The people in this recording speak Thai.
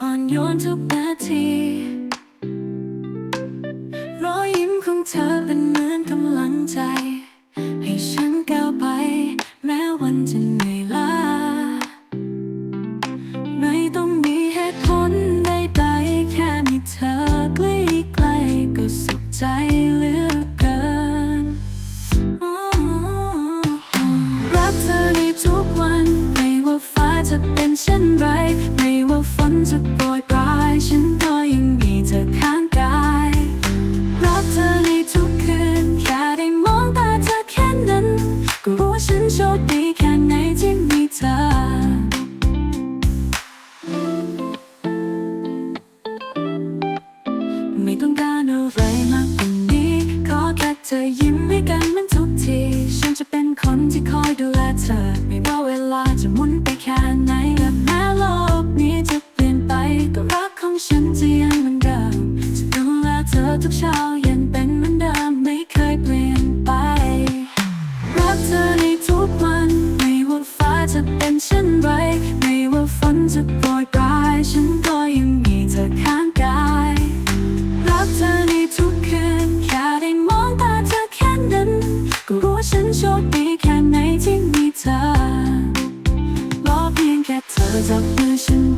อ่อนโยนทุกนาทีรอยยิ้มของเธอเป็นเหมือนกำลังใจ ให้ฉันก้าวไป แม้วันจะเหนื่อยล้าไม่ต้องมีเหตุผลใดๆแค่มีเธอใกล้ๆก็สุขใจเหลือเกินรักเธอในทุกวัน ไม่ว่าฟ้าจะเป็นเช่นไร ฝนจะโปรยปลายฉันก็ยังมีเธอข้างกายรักเธอในทุกคืนแค่ได้มองตาเธอแค่นั้น ก็รู้ว่าฉันโชคดีแค่ไหนที่มีเธอไม่ต้องการอะไรมากกว่านี้ ขอแค่เธอยิ้มให้กันมัน ฉันจะยังเหมือนเดิมจะดูแลเธอทุกเช้าเย็นเป็นเหมือนเดิมไม่เคยเปลี่ยนไป รักเธอในทุกวัน ไม่ว่าฟ้าจะเป็นเช่นไร ไม่ว่าฝนจะโปรยปลาย ฉันก็ยังมีเธอข้างกาย รักเธอในทุกคืน แค่ได้มองตาเธอแค่นั้น ก็รู้ฉันโชคดีแค่ไหนที่มีเธอรอเพียงแค่เธอจับมือฉัน